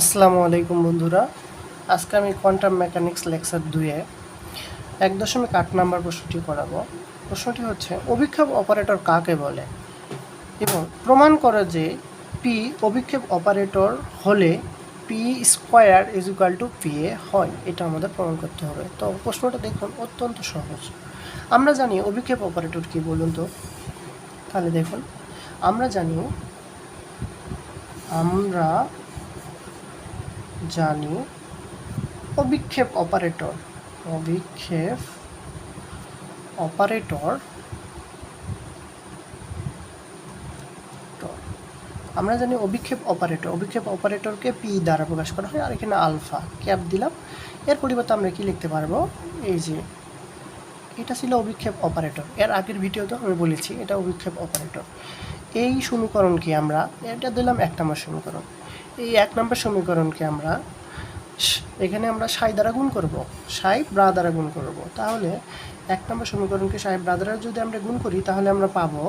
আসসালামু আলাইকুম বন্ধুরা। আজকে আমি কোয়ান্টাম মেকানিক্স লেকচার দুয়ে এক দশমিক আট নম্বর প্রশ্নটি করাবো। প্রশ্নটি হচ্ছে, অভিক্ষেপ অপারেটর কাকে বলে? এবং প্রমাণ করে যে পি অভিক্ষেপ অপারেটর হলে P square is equal to P A হয়। এটা আমাদের প্রমাণ করতে হবে। তো প্রশ্নটা দেখুন, অত্যন্ত সহজ। আমরা জানি অভিক্ষেপ অপারেটর কি, বলুন তো? তাহলে দেখুন, আমরা জানি আমরা জানি অভিক্ষেপ অপারেটর। অভিক্ষেপ অপারেটর। আমরা জানি অভিক্ষেপ অপারেটর। অভিক্ষেপ অপারেটরকে পি দ্বারা প্রকাশ করা হয়, আর এখানে আলফা। ক্যাপ দিলাম। এর পরিবর্তে আমরা কি লিখতে পারব? এই যে, এটা ছিল অভিক্ষেপ অপারেটর। এর আগের ভিডিওতে আমি বলেছি, এটা অভিক্ষেপ অপারেটর। এই সমীকরণকে আমরা, এটা দিলাম এক নম্বর সমীকরণ। এই এক নম্বর সমীকরণকে আমরা এখানে আমরা সাই দ্বারা গুণ করব। সাই ব্রা দ্বারা গুণ করব। তাহলে এক নম্বর সমীকরণকে সাই ব্রা দ্বারা যদি আমরা গুণ করি, তাহলে আমরা পাবো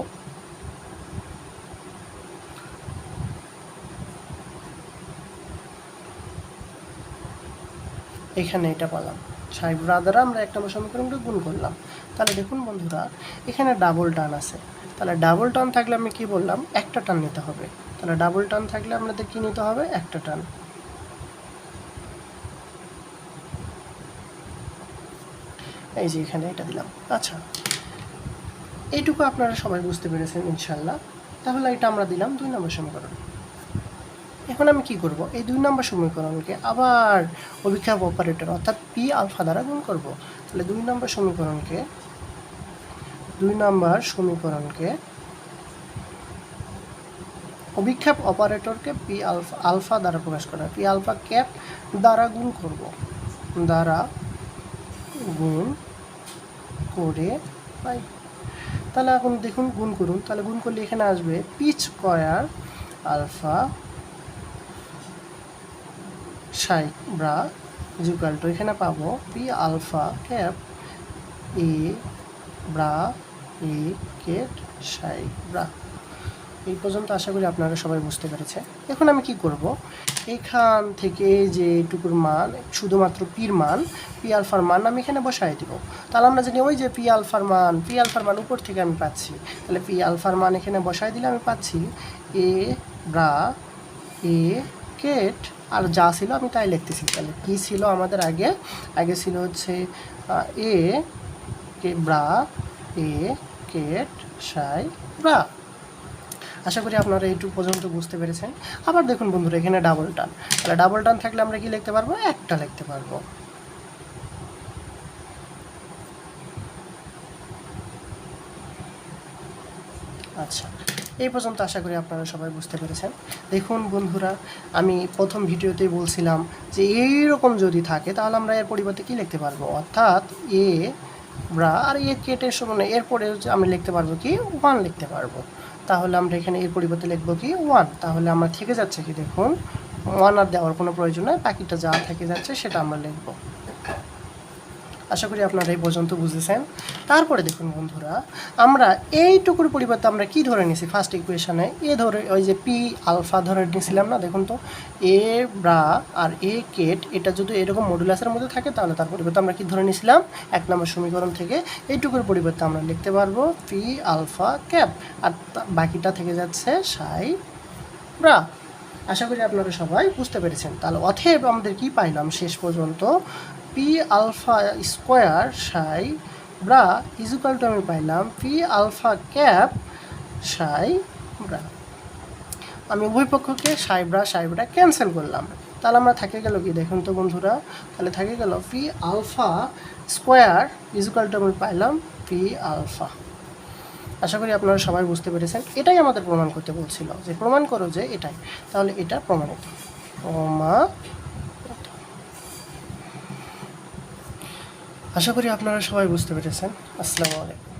এখানে এটা পেলাম। সাহেব ব্রা দ্বারা আমরা এক নম্বর সমীকরণকে গুণ করলাম। তাহলে দেখুন বন্ধুরা, এখানে ডাবল টান আছে। তাহলে ডাবল টান থাকলে আমি কি বললাম? একটা টান নিতে হবে। তাহলে ডাবল টান থাকলে আমাদের কি নিতে হবে? একটা টান এই যে এখানে এটা দিলাম। আচ্ছা এইটুকু আপনারা সবাই বুঝতে পেরেছেন ইনশাল্লাহ। তাহলে এটা আমরা দিলাম দুই নম্বর সমীকরণ। এখন আমি কি করব? এই দুই নম্বর সমীকরণকে আবার অভিক্ষেপ অপারেটর অর্থাৎ পি আলফা দ্বারা গুণ করব। তাহলে দুই নম্বর সমীকরণকে, দুই নম্বর সমীকরণকে অভিক্ষেপ অপারেটরকে পি আলফা আলফা দ্বারা প্রকাশ করা। পি আলফা ক্যাপ দ্বারা গুণ করব। দ্বারা গুণ করে পাই। তাহলে এখন দেখুন, গুণ করুন। তাহলে গুণ করলে এখানে আসবে P square alpha psi, bra equal to এখানে পাবো, P, alpha, cap, A, bra, A, ket, psi, bra. এই পর্যন্ত আশা করি আপনারা সবাই বুঝতে পেরেছে। এখন আমি কি করব? এখান থেকে যে এইটুকুর মান, শুধুমাত্র পির মান, পি আলফার মান আমি এখানে বসাই দিব। তাহলে আমরা জানি ওই যে পি আলফার মান, পি আলফার মান উপর থেকে আমি পাচ্ছি। তাহলে পি আলফার মান এখানে বসাই দিলে আমি পাচ্ছি এ, ব্রা, এ, কেট আর যা ছিল আমি তাই লিখতেছি। তাহলে কী ছিল আমাদের আগে? আগে ছিল হচ্ছে A K bra, A ket psi bra. আশা করি আপনারা এইটুকু পর্যন্ত বুঝতে পেরেছেন। আবার দেখুন বন্ধুরা, এখানে ডাবল টান। তাহলে ডাবল টান থাকলে আমরা কি লিখতে পারব? একটা লিখতে পারব। আচ্ছা। এই পর্যন্ত আশা করি আপনারা সবাই বুঝতে পেরেছেন। দেখুন বন্ধুরা, আমি প্রথম ভিডিওতেই বলছিলাম যে এই রকম যদি থাকে, তাহলে আমরা এর পরিবর্তে কি লিখতে পারব? অর্থাৎ এ ব্রা আর এ কেটে সমান এরপরে আমি লিখতে পারব কি? ওয়ান লিখতে পারব। তাহলে আমরা এখানে এর পরিবর্তে লিখব কি? ওয়ান তাহলে আমার থেকে যাচ্ছে কি? দেখুন ওয়ান আর দেওয়ার কোনো প্রয়োজন নয় বাকিটা যা থেকে যাচ্ছে সেটা আমরা লিখব। আশা করি আপনারা এই পর্যন্ত বুঝেছেন। তারপরে দেখুন বন্ধুরা, আমরা এইটুকুর পরিবর্তে আমরা কি ধরে নিয়েছি? ফার্স্ট ইকুয়েশনে এ ধরে, ওই যে পি আলফা ধরে নিয়েছিলাম না, দেখুন তো এ ব্রা আর এ কেট এটা যদি এরকম মডুলাসের মধ্যে থাকে, তাহলে তার পরিবর্তে আমরা কি ধরে নিয়েছিলাম? এক নম্বর সমীকরণ থেকে এইটুকুর পরিবর্তে আমরা লিখতে পারব পি আলফা ক্যাপ আর বাকিটা থেকে যাচ্ছে সাই ব্রা আশা করি আপনারা সবাই বুঝতে পেরেছেন। তাহলে অথেব আমাদের কি পাইলাম? শেষ পর্যন্ত P alpha square psi bra equal to আমি পাইলাম P alpha cap psi bra আমি উভয় পক্ষকে সাই ব্রা সাই ব্রা ক্যান্সেল করলাম। তাহলে আমরা থাকে গেল কি? দেখুন তো বন্ধুরা, তাহলে থাকে গেল P alpha square equal to আমি পাইলাম পি আলফা আশা করি আপনারা সবাই বুঝতে পেরেছেন। এটাই আমাদের প্রমাণ করতে বলছিল যে, প্রমাণ করো যে এটাই। তাহলে এটা প্রমাণিত। প্রমা আশা করি আপনারা সবাই বুঝতে পেরেছেন। আসসালামু আলাইকুম।